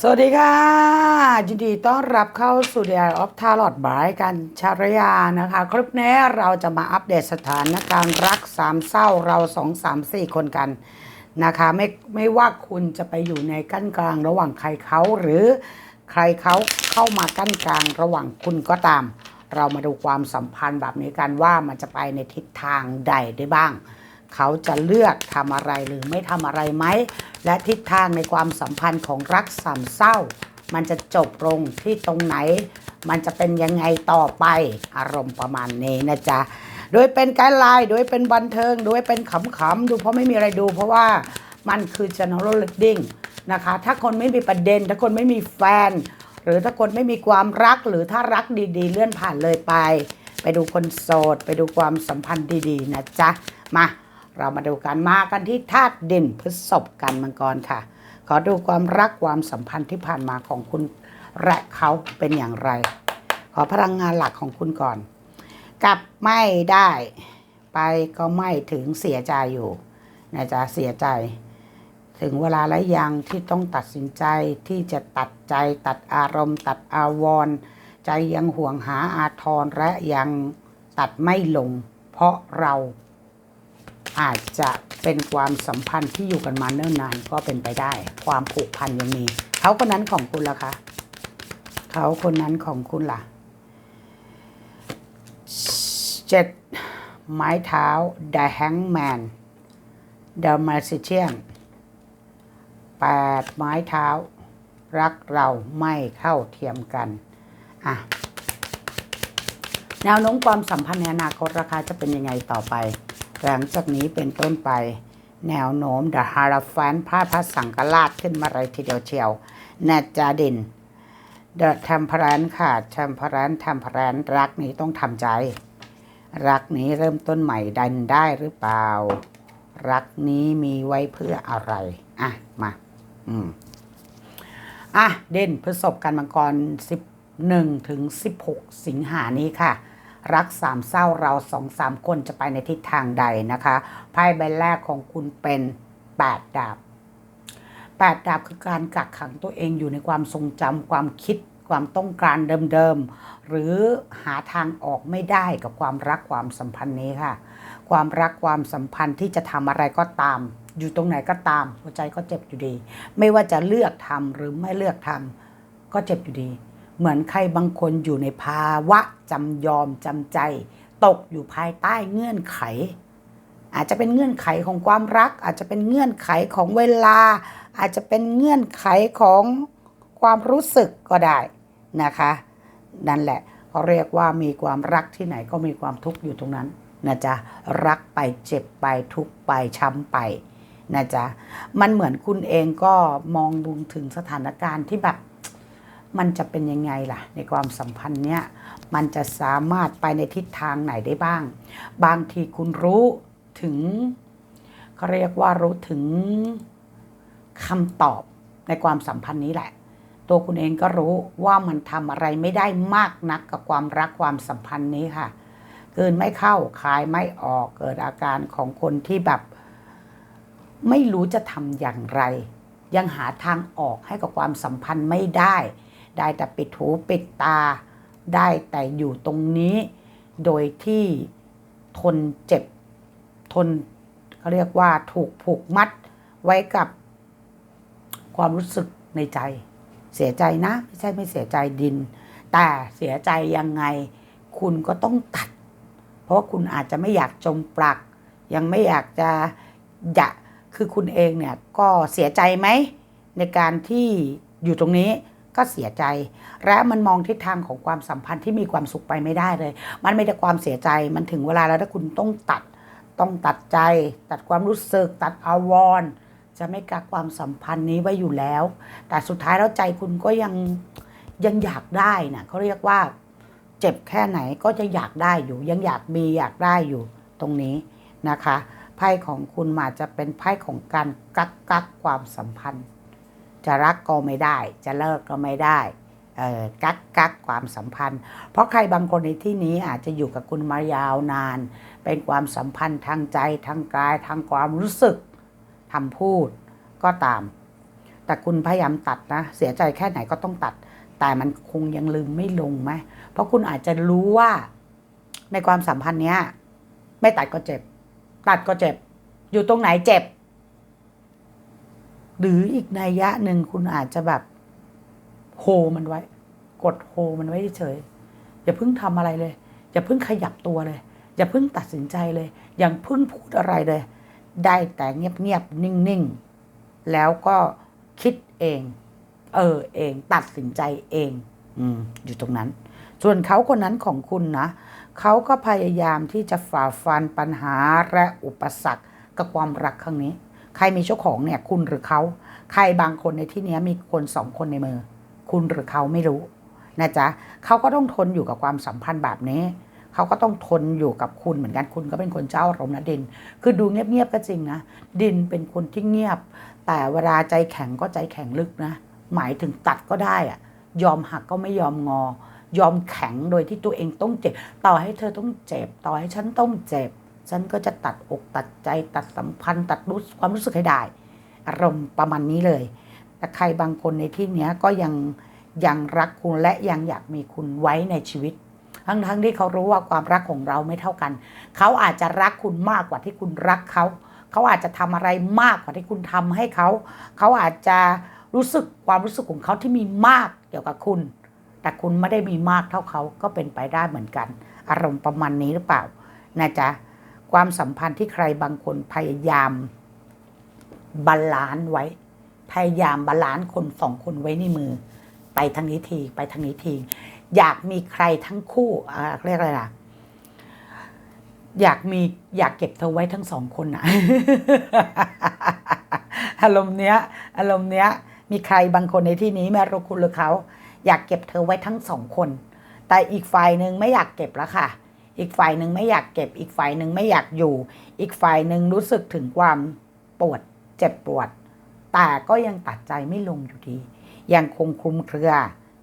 สวัสดีค่ะ ยินดีต้อนรับเข้าสู่ The Eye of Tarot บายกันชารยานะคะ คลิปนี้เราจะมาอัปเดตสถานการณ์รักสามเศร้าเราสองสามสี่คนกันนะคะ ไม่ไม่ว่าคุณจะไปอยู่ในกั้นกลางระหว่างใครเขาหรือใครเขาเข้ามากั้นกลางระหว่างคุณก็ตาม เรามาดูความสัมพันธ์แบบนี้กันว่ามันจะไปในทิศทางใดได้บ้าง เขาจะเลือกทำอะไรหรือไม่ทำอะไรไหม และทิศทางในความสัมพันธ์ของรักสามเศร้า มันจะจบลงที่ตรงไหน มันจะเป็นยังไงต่อไปอารมณ์ประมาณนี้นะจ๊ะโดยเป็นไกด์ไลน์โดยเป็นบันเทิง โดยเป็นขำๆดูเพราะไม่มีอะไรดูเพราะว่ามันคือ general reading นะคะ ถ้าคนไม่มีประเด็น ถ้าคนไม่มีแฟน หรือถ้าคนไม่มีความรัก หรือถ้ารักดีๆ เลื่อนผ่านเลยไป ไปดูคนโสด ไปดูความสัมพันธ์ดีๆ นะจ๊ะ มา เรามาดูกันมากันที่ธาตุดินพฤษภกันมังกรค่ะ ขอดูความรักความสัมพันธ์ที่ผ่านมาของคุณและเขาเป็นอย่างไร ขอพลังงานหลักของคุณก่อนกลับไม่ได้ ไปก็ไม่ถึงเสียใจอยู่นะจ๊ะเสียใจ ถึงเวลาแล้วยังที่ต้องตัดสินใจที่จะตัดใจตัดอารมณ์ ตัดอาวรณ์ใจยังห่วงหาอาทรและยังตัดไม่ลง เพราะเรา อาจจะเป็นความสัมพันธ์ที่อยู่กันมาเนิ่นนานก็เป็นไปได้ ความผูกพันยังมีเขาคนนั้นของคุณล่ะคะเขาคนนั้นของคุณล่ะเจ็ดไม้เท้า The Hangman The Magician แปดไม้เท้า รักเราไม่เข้าเทียมกัน อะ แนวโน้มความสัมพันธ์ในอนาคตราคาจะเป็นยังไงต่อไป หลังจากนี้เป็นต้นไป แนวโน้ม The Hierophant พาพระสังกราชขึ้นมาเลยทีเดียวเชียวแนจาดิน The Temperance ค่ะ Temperance Temperance รักนี้ต้องทำใจ รักนี้เริ่มต้นใหม่ดันได้หรือเปล่า รักนี้มีไว้เพื่ออะไร อะ มา อืม อะ เด่นพฤษภกันมังกร11ถึง16สิงหานี้ค่ะ รักสามเศร้าเราสองสามคนจะไปในทิศทางใดนะคะไพ่ใบแรกของคุณเป็น8ดดาบ8ดาบคือการกักขังตัวเองอยู่ในความทรงจำความคิดความต้องการเดิมๆ หรือหาทางออกไม่ได้กับความรักความสัมพันธ์นี้ค่ะ ความรักความสัมพันธ์ที่จะทำอะไรก็ตาม อยู่ตรงไหนก็ตาม หัวใจก็เจ็บอยู่ดี ไม่ว่าจะเลือกทำหรือไม่เลือกทำก็เจ็บอยู่ดี เหมือนใครบางคนอยู่ในภาวะจำยอมจำใจ ตกอยู่ภายใต้เงื่อนไข อาจจะเป็นเงื่อนไขของความรัก อาจจะเป็นเงื่อนไขของเวลา อาจจะเป็นเงื่อนไขของความรู้สึกก็ได้นะคะนั่นแหละเขาเรียกว่ามีความรักที่ไหนก็มีความทุกข์อยู่ตรงนั้นนะจ๊ะรักไปเจ็บไปทุกข์ไปช้ำไปนะจ๊ะมันเหมือนคุณเองก็มองดูถึงสถานการณ์ที่แบบ มันจะเป็นยังไงล่ะ ในความสัมพันธ์เนี้ยมันจะสามารถไปในทิศทางไหนได้บ้าง บางทีคุณรู้ถึงเขาเรียกว่ารู้ถึงคำตอบในความสัมพันธ์นี้แหละ ตัวคุณเองก็รู้ว่ามันทำอะไรไม่ได้มากนักกับความรักความสัมพันธ์นี้ค่ะเกินไม่เข้าคายไม่ออกเกิดอาการของคนที่แบบ ไม่รู้จะทำอย่างไร ยังหาทางออกให้กับความสัมพันธ์ไม่ได้ ได้แต่ปิดหูปิดตา ได้แต่อยู่ตรงนี้ โดยที่ทนเจ็บ ทนเขาเรียกว่าถูกผูกมัดไว้กับความรู้สึกในใจ เสียใจนะ ไม่ใช่ไม่เสียใจดิน แต่เสียใจยังไง คุณก็ต้องตัด เพราะว่าคุณอาจจะไม่อยากจมปลัก ยังไม่อยากจะอยากคือคุณเองเนี่ยก็เสียใจไหมในการที่อยู่ตรงนี้ ก็เสียใจ และมันมองทิศทางของความสัมพันธ์ที่มีความสุขไปไม่ได้เลย มันไม่ได้ความเสียใจมันถึงเวลาแล้วถ้าคุณต้องตัด ต้องตัดใจ ตัดความรู้สึก ตัดอาวรณ์จะไม่กักความสัมพันธ์นี้ไว้อยู่แล้ว แต่สุดท้ายแล้วใจคุณก็ยังยังอยากได้นะเขาเรียกว่า เจ็บแค่ไหนก็จะอยากได้อยู่ ยังอยากมีอยากได้อยู่ตรงนี้นะคะไพ่ของคุณมาจะเป็นไพ่ของการกักกักความสัมพันธ์ จะรักก็ไม่ได้ จะเลิกก็ไม่ได้กักกักความสัมพันธ์ เพราะใครบางคนในที่นี้อาจจะอยู่กับคุณมายาวนาน เป็นความสัมพันธ์ทางใจทางกายทางความรู้สึกทำพูดก็ตาม แต่คุณพยายามตัดนะ เสียใจแค่ไหนก็ต้องตัด แต่มันคงยังลืมไม่ลงไหมเพราะคุณอาจจะรู้ว่าในความสัมพันธ์เนี้ย ไม่ตัดก็เจ็บ ตัดก็เจ็บ อยู่ตรงไหนเจ็บ หรืออีกนัยยะหนึ่งคุณอาจจะแบบโฮมันไว้ กดโฮมันไว้เฉยอย่าเพิ่งทำอะไรเลย อย่าเพิ่งขยับตัวเลย อย่าเพิ่งตัดสินใจเลย อย่าเพิ่งพูดอะไรเลย ได้แต่เงียบๆนิ่งๆ แล้วก็คิดเอง เออเองตัดสินใจเอง อืมอยู่ตรงนั้น ส่วนเขาคนนั้นของคุณนะเขาก็พยายามที่จะฝ่าฟันปัญหาและอุปสรรคกับความรักครั้งนี้ ใครมีเจ้าของเนี่ยคุณหรือเขา ใครบางคนในที่นี้มีคนสองคนในมือ คุณหรือเขาไม่รู้นะจ๊ะเขาก็ต้องทนอยู่กับความสัมพันธ์แบบนี้เขาก็ต้องทนอยู่กับคุณเหมือนกันคุณก็เป็นคนเจ้าอารมณ์นะดิน คือดูเงียบๆก็จริงนะดินเป็นคนที่เงียบ แต่เวลาใจแข็งก็ใจแข็งลึกนะ หมายถึงตัดก็ได้อะยอมหักก็ไม่ยอมงอ ยอมแข็งโดยที่ตัวเองต้องเจ็บ ต่อให้เธอต้องเจ็บ ต่อให้ฉันต้องเจ็บ ฉันก็จะตัดอกตัดใจตัดสัมพันธ์ ตัดรู้ความรู้สึกให้ได้ อารมณ์ประมาณนี้เลย แต่ใครบางคนในที่เนี้ยก็ยังยังรักคุณและยังอยากมีคุณไว้ในชีวิต ทั้งทั้งที่เขารู้ว่าความรักของเราไม่เท่ากัน เขาอาจจะรักคุณมากกว่าที่คุณรักเขาเขาอาจจะทำอะไรมากกว่าที่คุณทำให้เขา เขาอาจจะรู้สึกความรู้สึกของเขาที่มีมากเกี่ยวกับคุณ แต่คุณไม่ได้มีมากเท่าเขาก็เป็นไปได้เหมือนกัน อารมณ์ประมาณนี้หรือเปล่านะจ๊ะ ความสัมพันธ์ที่ใครบางคนพยายามบาลานซ์ไว้ พยายามบาลานซ์คนสองคนไว้ในมือ ไปทางนี้ทีไปทางนี้ที อยากมีใครทั้งคู่เรียกอะไรล่ะ อยากมีอยากเก็บเธอไว้ทั้งสองคนอะอารมณ์เนี้ย อารมณ์เนี้ย มีใครบางคนในที่นี้แม่รู้คุณหรือเขา อยากเก็บเธอไว้ทั้งสองคน แต่อีกฝ่ายหนึ่งไม่อยากเก็บแล้วค่ะ อีกฝ่ายหนึ่งไม่อยากเก็บ อีกฝ่ายหนึ่งไม่อยากอยู่ อีกฝ่ายหนึ่งรู้สึกถึงความปวดเจ็บปวด แต่ก็ยังตัดใจไม่ลงอยู่ดี ยังคงคลุมเครือ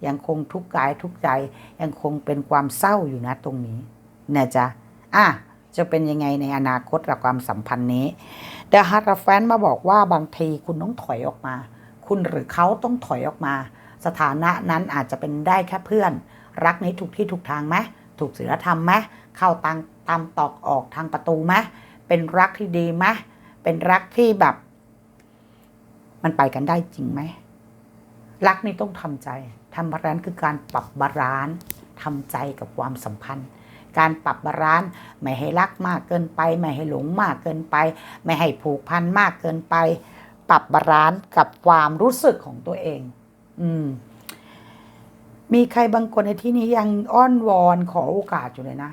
ยังคงทุกข์กายทุกใจ ยังคงเป็นความเศร้าอยู่นะตรงนี้นะจ๊ะอะจะเป็นยังไงในอนาคตกับความสัมพันธ์นี้เดอะฮัตแฟนมาบอกว่าบางทีคุณต้องถอยออกมา คุณหรือเขาต้องถอยออกมา สถานะนั้นอาจจะเป็นได้แค่เพื่อน รักนี้ถูกที่ถูกทางไหม ถูกศีลธรรมไหมเข้าตามตามตอกออกทางประตูไหมเป็นรักที่ดีไหมเป็นรักที่แบบ มันไปกันได้จริงไหมรักนี่ต้องทำใจทำบาลานซ์คือการปรับบาลานซ์ทำใจกับความสัมพันธ์ การปรับบาลานซ์ไม่ให้รักมากเกินไป ไม่ให้หลงมากเกินไป ไม่ให้ผูกพันมากเกินไป ปรับบาลานซ์กับความรู้สึกของตัวเอง อืม มีใครบางคนในที่นี้ยังอ้อนวอนขอโอกาสอยู่เลยนะ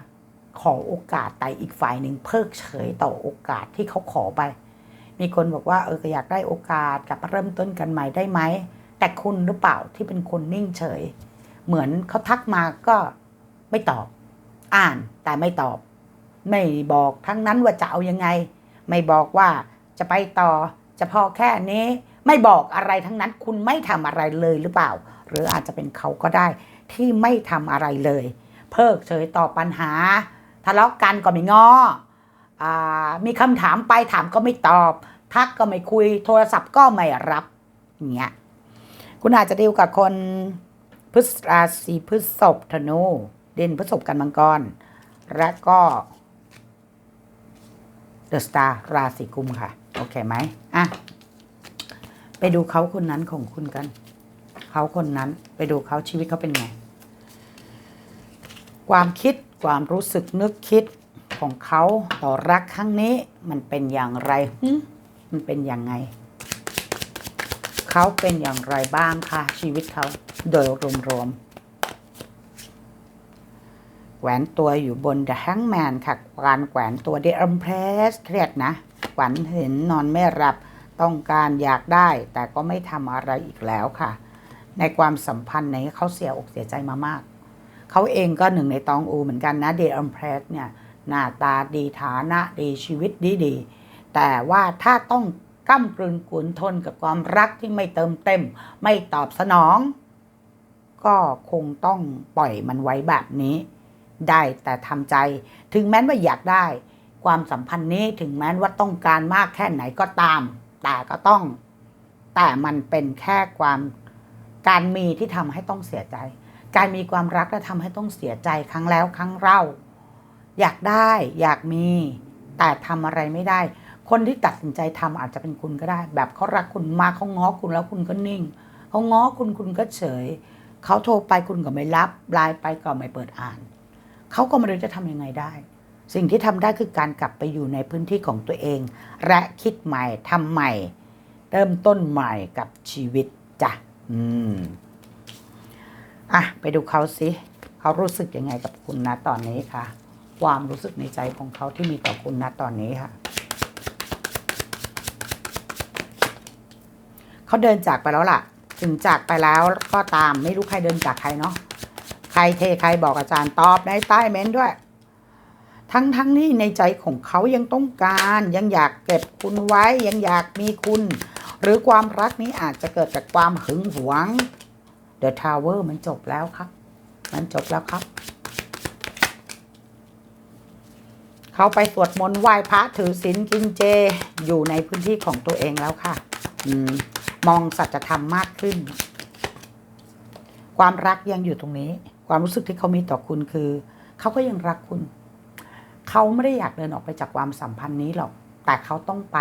ขอโอกาสแต่อีกฝ่ายหนึ่งเพิกเฉยต่อโอกาสที่เขาขอไป มีคนบอกว่าเอออยากได้โอกาสกลับมาเริ่มต้นกันใหม่ได้ไหม แต่คุณหรือเปล่าที่เป็นคนนิ่งเฉย เหมือนเขาทักมาก็ไม่ตอบ อ่านแต่ไม่ตอบ ไม่บอกทั้งนั้นว่าจะเอายังไง ไม่บอกว่าจะไปต่อจะพอแค่นี้ ไม่บอกอะไรทั้งนั้นคุณไม่ทำอะไรเลยหรือเปล่า หรืออาจจะเป็นเขาก็ได้ที่ไม่ทำอะไรเลย เพิกเฉยต่อปัญหา ทะเลาะกันก็ไม่งออมีคำถามไปถามก็ไม่ตอบ ทักก็ไม่คุย โทรศัพท์ก็ไม่รับเงี้ยคุณอาจจะดีลกับคนพฤษราศีพฤษภธนูเด่นพฤษภกันมังกร และก็เดอะสตาร์ราศีกุมค่ะ โอเคไหมอะ ไปดูเขาคนนั้นของคุณกัน เขาคนนั้น ไปดูเขาชีวิตเขาเป็นไง ความคิดความรู้สึกนึกคิดของเขาต่อรักครั้งนี้มันเป็นอย่างไรหึมันเป็นยังไง เขาเป็นอย่างไรบ้างคะชีวิตเขาโดยรวมๆแหวนตัวอยู่บน The Hangman ค่ะ การแขวนตัว The Empress เครียดนะขวัญเห็นนอนไม่หลับ ต้องการอยากได้ แต่ก็ไม่ทำอะไรอีกแล้วค่ะ ในความสัมพันธ์ในเขาเสียอกเสียใจมามาก เขาเองก็หนึ่งในตองอูเหมือนกันนะ The Empress เนี่ยหน้าตาดีฐานะดีชีวิตดีดี แต่ว่าถ้าต้องก้ำกลืนกุนทนกับความรักที่ไม่เติมเต็ม ไม่ตอบสนอง ก็คงต้องปล่อยมันไว้แบบนี้ ได้แต่ทำใจ ถึงแม้ว่าอยากได้ ความสัมพันธ์นี้ถึงแม้ว่าต้องการมากแค่ไหนก็ตาม แต่ก็ต้อง แต่มันเป็นแค่ความ การมีที่ทำให้ต้องเสียใจ การมีความรักและทำให้ต้องเสียใจครั้งแล้วครั้งเล่า อยากได้อยากมี แต่ทำอะไรไม่ได้ คนที่ตัดสินใจทำอาจจะเป็นคุณก็ได้ แบบเขารักคุณมากเขาง้อคุณแล้วคุณก็นิ่งเขาง้อคุณคุณก็เฉยเขาโทรไปคุณก็ไม่รับไลน์ไปก็ไม่เปิดอ่านเขาก็ไม่รู้จะทำยังไงได้ สิ่งที่ทำได้คือการกลับไปอยู่ในพื้นที่ของตัวเอง และคิดใหม่ทำใหม่ เริ่มต้นใหม่กับชีวิตจ้ะ อืมอะไปดูเขาสิเขารู้สึกยังไงกับคุณนะตอนนี้ค่ะ ความรู้สึกในใจของเขาที่มีต่อคุณนะตอนนี้ค่ะเขาเดินจากไปแล้วล่ะ ถึงจากไปแล้วก็ตามไม่รู้ใครเดินจากใครเนาะใครเทใครบอกอาจารย์ตอบในใต้เม้นด้วย ทั้งทั้งที่ในใจของเขายังต้องการ ยังอยากเก็บคุณไว้ยังอยากมีคุณ หรือความรักนี้อาจจะเกิดจากความหึงหวง The Tower มันจบแล้วครับ มันจบแล้วครับ เขาไปสวดมนต์ไหว้พระถือศีลกินเจอยู่ในพื้นที่ของตัวเองแล้วค่ะอมมองสัจธรรมมากขึ้น ความรักยังอยู่ตรงนี้ ความรู้สึกที่เขามีต่อคุณคือ เขาก็ยังรักคุณ เขาไม่ได้อยากเดินออกไปจากความสัมพันธ์นี้หรอก แต่เขาต้องไป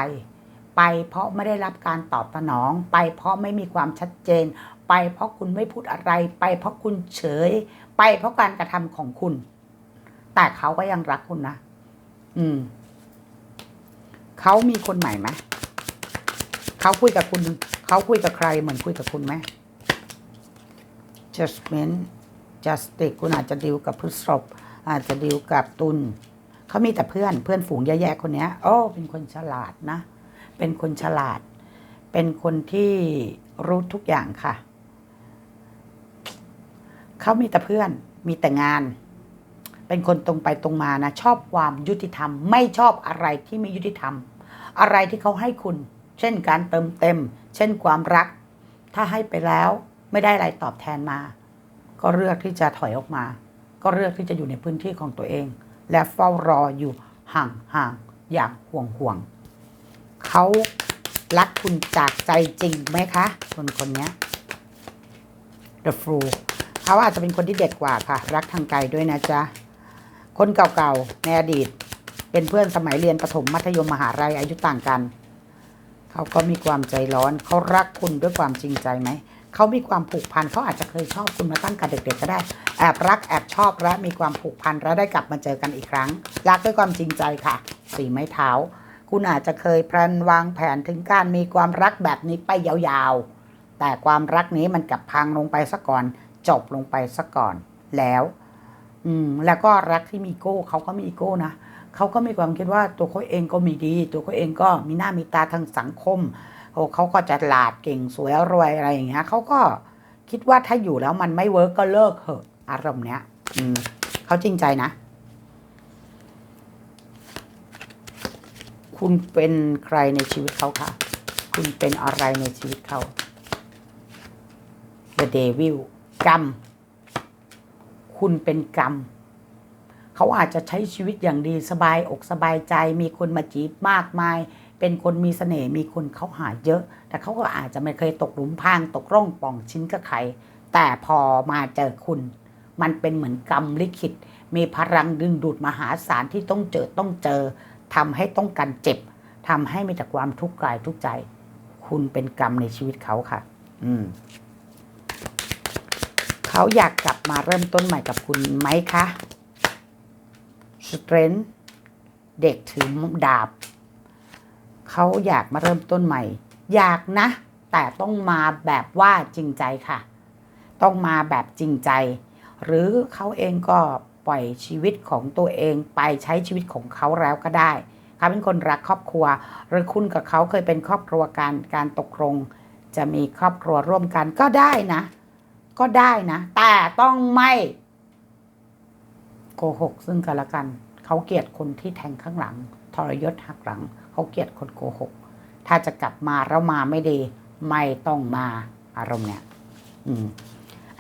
ไปเพราะไม่ได้รับการตอบสนอง ไปเพราะไม่มีความชัดเจน ไปเพราะคุณไม่พูดอะไร ไปเพราะคุณเฉย ไปเพราะการกระทำของคุณ แต่เขาก็ยังรักคุณนะ อืม เขามีคนใหม่ไหมเขาคุยกับคุณ เขาคุยกับใครเหมือนคุยกับคุณไหม judgment justice คุณอาจจะดิวกับพฤษภอาจจะดิวกับตุลเขามีแต่เพื่อนเพื่อนฝูงแย่ๆคนนี้โอ้เป็นคนฉลาดนะ เป็นคนฉลาด เป็นคนที่รู้ทุกอย่างค่ะ เขามีแต่เพื่อน มีแต่งาน เป็นคนตรงไปตรงมานะ ชอบความยุติธรรม ไม่ชอบอะไรที่ไม่ยุติธรรม อะไรที่เขาให้คุณ เช่นการเติมเต็ม เช่นความรัก ถ้าให้ไปแล้วไม่ได้อะไรตอบแทนมา ก็เลือกที่จะถอยออกมา ก็เลือกที่จะอยู่ในพื้นที่ของตัวเอง และเฝ้ารออยู่ห่างๆอย่างห่วงห่วงๆ เขารักคุณจากใจจริงไหมคะ คนคนนี้ The Fool เขาอาจจะเป็นคนที่เด็กกว่าค่ะ รักทางไกลด้วยนะจ๊ะ คนเก่าๆ ในอดีต เป็นเพื่อนสมัยเรียนประถมมัธยมมหาลัยอายุต่างกัน เขาก็มีความใจร้อน เขารักคุณด้วยความจริงใจไหม เขามีความผูกพัน เขาอาจจะเคยชอบคุณมาตั้งแต่เด็กๆ ก็ได้ แอบรักแอบชอบและมีความผูกพันและได้กลับมาเจอกันอีกครั้ง รักด้วยความจริงใจค่ะ สีไม้เท้า คุณอาจจะเคยแพลนวางแผนถึงการมีความรักแบบนี้ไปยาวๆ แต่ความรักนี้มันกลับพังลงไปซะก่อน จบลงไปซะก่อนแล้ว อืม แล้วก็รักที่มีโก้เขาก็มีอีโก้นะเขาก็มีความคิดว่าตัวเขาเองก็มีดี ตัวเขาเองก็มีหน้ามีตาทางสังคมโอ้เขาก็จะหลาดเก่งสวยรวยอะไรอย่างเงี้ยเขาก็คิดว่าถ้าอยู่แล้วมันไม่เวิร์กก็เลิกเถอะอารมณ์เนี้ย อืมเขาจริงใจนะ คุณเป็นใครในชีวิตเขาคะคุณเป็นอะไรในชีวิตเขา The Devil กรรม คุณเป็นกรรม เขาอาจจะใช้ชีวิตอย่างดีสบายอกสบายใจ มีคนมาจีบมากมาย เป็นคนมีเสน่ห์มีคนเขาหาเยอะ แต่เขาก็อาจจะไม่เคยตกหลุมพราง ตกร่องป่องชิ้นกับใครแต่พอมาเจอคุณ มันเป็นเหมือนกรรมลิขิต มีพลังดึงดูดมหาศาลที่ต้องเจอต้องเจอ ทำให้ต้องการเจ็บทำให้มีแต่ความทุกข์กายทุกข์ใจ คุณเป็นกรรมในชีวิตเขาค่ะ อืมเขาอยากกลับมาเริ่มต้นใหม่กับคุณไหมคะ strength เด็กถือดาบ เขาอยากมาเริ่มต้นใหม่ อยากนะ แต่ต้องมาแบบว่าจริงใจค่ะ ต้องมาแบบจริงใจ หรือเขาเองก็ ปล่อยชีวิตของตัวเองไปใช้ชีวิตของเขาแล้วก็ได้เขาเป็นคนรักครอบครัว หรือคุณกับเขาเคยเป็นครอบครัวการการตกลงจะมีครอบครัวร่วมกันก็ได้นะ ก็ได้นะ แต่ต้องไม่โกหกซึ่งกันและกัน เขาเกลียดคนที่แทงข้างหลัง ทรยศหักหลัง เขาเกลียดคนโกหก ถ้าจะกลับมาแล้วมาไม่ดี ไม่ต้องมาอารมณ์เนี่ย อืม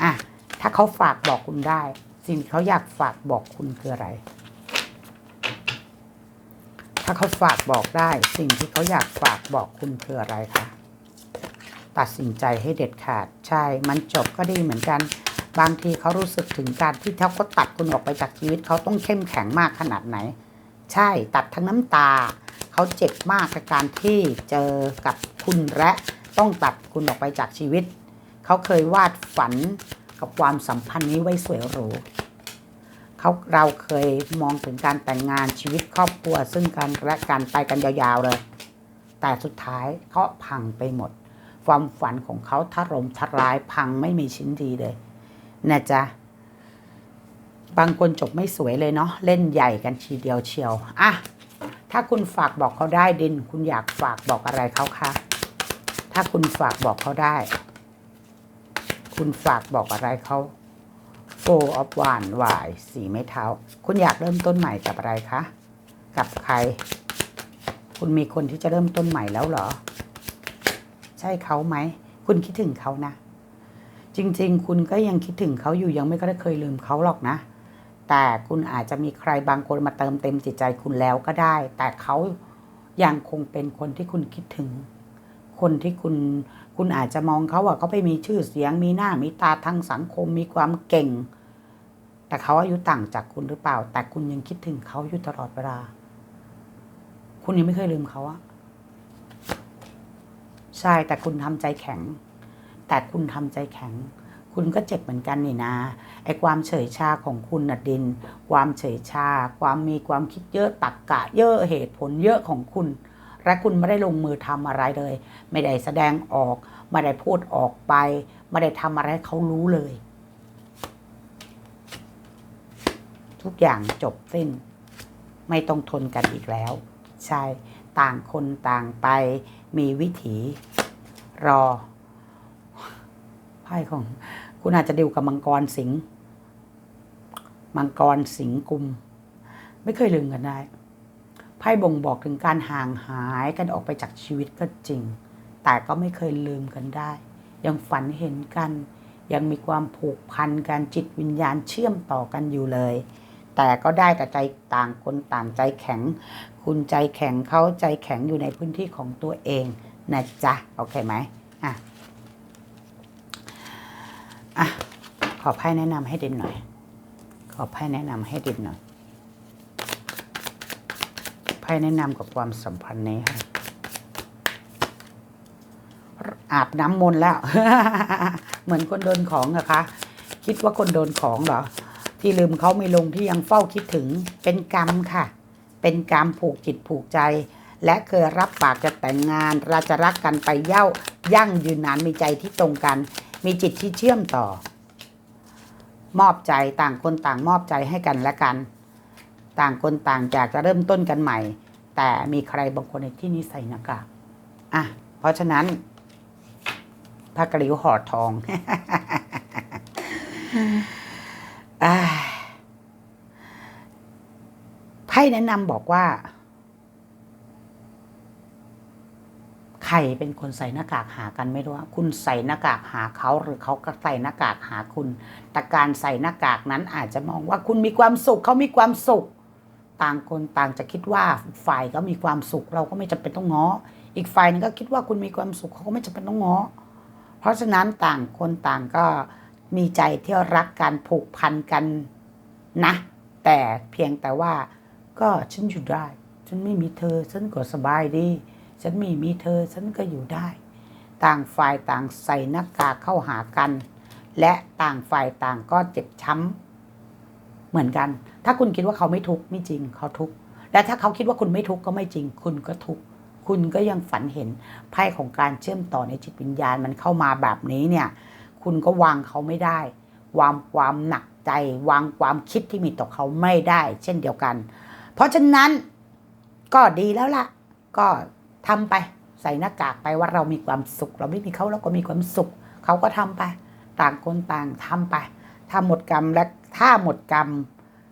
อะ ถ้าเขาฝากบอกคุณได้ สิ่งเขาอยากฝากบอกคุณคืออะไร ถ้าเขาฝากบอกได้ สิ่งที่เขาอยากฝากบอกคุณคืออะไรคะตัดสินใจให้เด็ดขาดใช่ มันจบก็ดีเหมือนกัน บางทีเขารู้สึกถึงการที่เขาก็ตัดคุณออกไปจากชีวิต เขาต้องเข้มแข็งมากขนาดไหน ใช่ตัดทั้งน้ำตา เขาเจ็บมากกับการที่เจอกับคุณและต้องตัดคุณออกไปจากชีวิต เขาเคยวาดฝัน กับความสัมพันธ์นี้ไว้สวยหรูเขาเราเคยมองถึงการแต่งงานชีวิตครอบครัว ซึ่งกันและกันไปกันยาวๆเลย แต่สุดท้ายเขาพังไปหมด ความฝันของเขาถล่มทลายพังไม่มีชิ้นดีเลยนะจ๊ะบางคนจบไม่สวยเลยเนาะเล่นใหญ่กันทีเดียวเชียวอะถ้าคุณฝากบอกเขาได้ดิน คุณอยากฝากบอกอะไรเขาคะถ้าคุณฝากบอกเขาได้ คุณฝากบอกอะไรเขา Four of Wands วายสีไม้เท้า คุณอยากเริ่มต้นใหม่กับอะไรคะ กับใคร คุณมีคนที่จะเริ่มต้นใหม่แล้วเหรอ ใช่เขาไหม คุณคิดถึงเขานะ จริงๆ คุณก็ยังคิดถึงเขาอยู่ยังไม่ได้เคยลืมเขาหรอกนะ แต่คุณอาจจะมีใครบางคนมาเติมเต็มจิตใจคุณแล้วก็ได้ แต่เขายังคงเป็นคนที่คุณคิดถึง คนที่คุณ คุณอาจจะมองเขาว่าเขาไปมีชื่อเสียงมีหน้ามีตาทางสังคมมีความเก่ง แต่เขาอายุต่างจากคุณหรือเปล่า แต่คุณยังคิดถึงเขาอยู่ตลอดเวลา คุณยังไม่เคยลืมเขาอะใช่แต่คุณทำใจแข็ง แต่คุณทำใจแข็ง คุณก็เจ็บเหมือนกันนี่นะไอ้ความเฉยชาของคุณนะดิน ความเฉยชา ความมีความคิดเยอะตักกะเยอะเหตุผลเยอะของคุณ และคุณไม่ได้ลงมือทำอะไรเลย ไม่ได้แสดงออก ไม่ได้พูดออกไป ไม่ได้ทำอะไรเขารู้เลย ทุกอย่างจบสิ้น ไม่ต้องทนกันอีกแล้ว ใช่ ต่างคนต่างไป มีวิถีรอไพ่ของ คุณอาจจะดิวกับมังกรสิงมังกรสิงกุม ไม่เคยลืมกันได้ ไพ่บ่งบอกถึงการห่างหายกันออกไปจากชีวิตก็จริง แต่ก็ไม่เคยลืมกันได้ ยังฝันเห็นกัน ยังมีความผูกพันกันจิตวิญญาณเชื่อมต่อกันอยู่เลย แต่ก็ได้แต่ใจต่างคนต่างใจแข็ง คุณใจแข็งเขาใจแข็งอยู่ในพื้นที่ของตัวเองนะจ๊ะ โอเคไหมอะ อะ ขอไพ่แนะนำให้ดินหน่อย ขอไพ่แนะนำให้ดินหน่อย พ่แนะนำกับความสัมพันธ์นี้ค่ะอาบน้ำมนต์แล้ว เหมือนคนโดนของอะคะคิดว่าคนโดนของเหรอ ที่ลืมเขาไม่ลงที่ยังเฝ้าคิดถึงเป็นกรรมค่ะ เป็นกรรมผูกจิตผูกใจ และเคยรับปากจะแต่งงานเราจะรักกันไปเย่ายั่งยืนนานมีใจที่ตรงกัน มีจิตที่เชื่อมต่อ มอบใจต่างคนต่างมอบใจให้กันและกัน ต่างคนต่างอยากจะเริ่มต้นกันใหม่ แต่มีใครบางคนในที่นี้ใส่หน้ากากอะ เพราะฉะนั้นพระกริ้วห่อทองไพ่แนะนำบอกว่า ใครเป็นคนใส่หน้ากากหากันไม่รู้ว่าคุณใส่หน้ากากหาเขาหรือเขาก็ใส่หน้ากากหาคุณ แต่การใส่หน้ากากนั้นอาจจะมองว่าคุณมีความสุขเขามีความสุข ต่างคนต่างจะคิดว่าฝ่ายก็มีความสุขเราก็ไม่จำเป็นต้องง้อ อีกฝ่ายนึงก็คิดว่าคุณมีความสุขเขาก็ไม่จำเป็นต้องง้อ เพราะฉะนั้นต่างคนต่างก็มีใจที่รักกันผูกพันกันนะ แต่เพียงแต่ว่าก็ฉันอยู่ได้ ฉันไม่มีเธอ ฉันก็สบายดี ฉันม่มีเธอ ฉันก็อยู่ได้ ต่างฝ่ายต่างใส่หน้ากากเข้าหากัน และต่างฝ่ายต่างก็เจ็บช้ำเหมือนกัน ถ้าคุณคิดว่าเขาไม่ทุกข์ไม่จริง เขาทุกข์และถ้าเขาคิดว่าคุณไม่ทุกข์ก็ไม่จริง คุณก็ทุกข์คุณก็ยังฝันเห็นไพ่ของการเชื่อมต่อในจิตวิญญาณมันเข้ามาแบบนี้เนี่ย คุณก็วางเขาไม่ได้ วางความหนักใจ วางความคิดที่มีต่อเขาไม่ได้ เช่นเดียวกัน เพราะฉะนั้นก็ดีแล้วล่ะ ก็ทำไปใส่หน้ากากไปว่าเรามีความสุข เราไม่มีเขาเราก็มีความสุข เขาก็ทำไป ต่างคนต่างทำไปถ้าหมดกรรมและถ้าหมดกรรม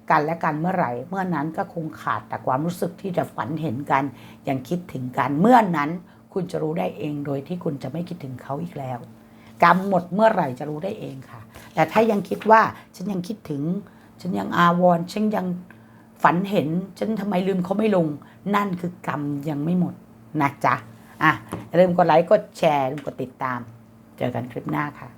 กันและกันเมื่อไหร่ เมื่อนั้นก็คงขาดแต่ความรู้สึกที่จะฝันเห็นกัน ยังคิดถึงกัน เมื่อนั้นคุณจะรู้ได้เองโดยที่คุณจะไม่คิดถึงเขาอีกแล้ว กรรมหมดเมื่อไหร่จะรู้ได้เองค่ะ แต่ถ้ายังคิดว่าฉันยังคิดถึง ฉันยังอาวรฉันยังฝันเห็น ฉันทำไมลืมเขาไม่ลง นั่นคือกรรมยังไม่หมดนะจ๊ะอะอย่าลืมกดไลค์กดแชร์ลืมกดติดตาม เจอกันคลิปหน้าค่ะ